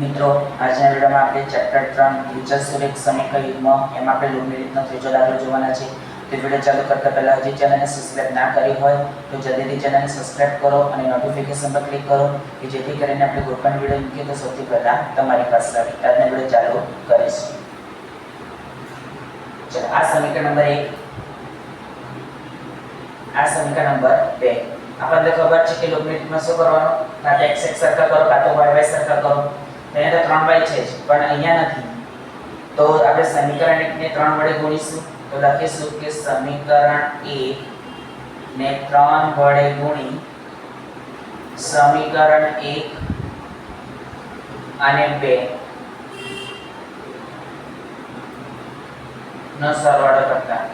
મિત્રો, આજના વિડીયોમાં આપણે ચેપ્ટર ત્રણ વિચર સુરેખ સમીકરણ યુગ્મ એમાં આપણે લોભની રીતનો ત્રીજો દાખલો જોવાના છે. તે વીડિયો ચાલુ કરતા પહેલા હજી ચેનલને સબસ્ક્રાઇબ ના કરી હોય, તો જલ્દીથી ચેનલને સબસ્ક્રાઇબ કરો અને નોટિફિકેશન પર ક્લિક કરો, કે જેથી કરીને આપણે કોઈ પણ વીડિયો મૂકીએ તો સૌથી પહેલા તમારી પાસે આવે આજના વીડિયો ચાલુ કરીશું. ચલો, આ સમીકરણ નંબર એક. આ સમીકરણ નંબર બે. આપણને ખબર છે કે રીતમાં શું કરવાનું? કાં તો x x સરખા કરો, કાં તો y y સરખા કરો. અહીંયા તો ત્રણ બાય છે પણ અહીંયા નથી. તો આપણે સમીકરણ એકને ત્રણ વડે ગુણીશું. તો લખીશું કે સમીકરણ એક ને ત્રણ વડે ગુણી સમીકરણ એક અને બે. નો સરવાળો કરતા.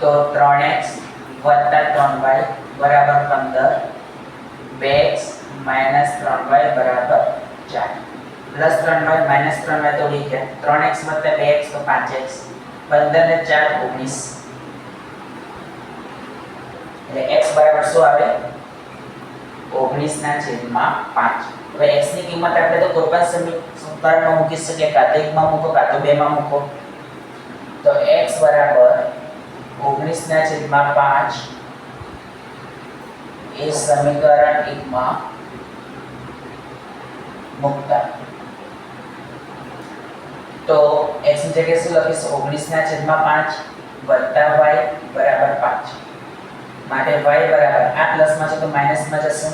તો 3x વત્તા 3y બરાબર 15 2x માઇનસ 3y બરાબર 4 પ્લસ 3y માઇનસ 3y તો ઉડી ગયા 3x વત્તા 2x તો 5x 15 ને 4 19 એટલે x બરાબર શું આવે? 19 ના છેદમાં 5 હવે x ની કિંમત આપણે તો કોઈ પણ સમીકરણમાં મૂકી શકીએ, કાં તો એકમાં મૂકો, કાં તો બેમાં મૂકો। તો x બરાબર ઓગણીસ ના છેદમાં પાંચ એ સમીકરણ એકમાં મૂકતા. તો x ની જગ્યાએ શું લખીશ? ઓગણીસ ના છેદમાં પાંચ વત્તા y બરાબર પાંચ. માટે y બરાબર આ પ્લસમાં છે તો માઇનસમાં જશે.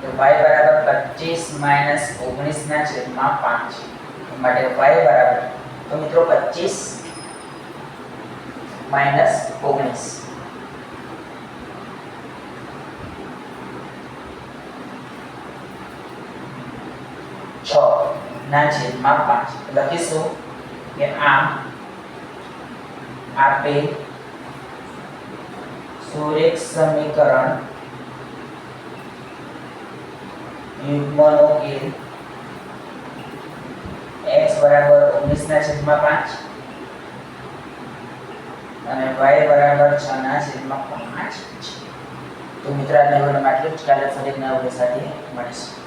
તો y બરાબર પચીસ માઇનસ ઓગણીસ ના છેદમાં પાંચ. માટે y બરાબર, તો મિત્રો પચીસ માઇનસ ઓગણીસ. છ ના છેદમાં પાંચ લખીશું કે આ આપેલ સુરેખ સમીકરણ યુગ્મનો ઉકેલ x બરાબર ઓગણીસ ના છેદમાં પાંચ અને y બરાબર 6 ના છેદમાં 5 છે તો મિત્રો આજના વિડીયોમાં આટલું જ કાલે ફરી નવા સાથે મળીશું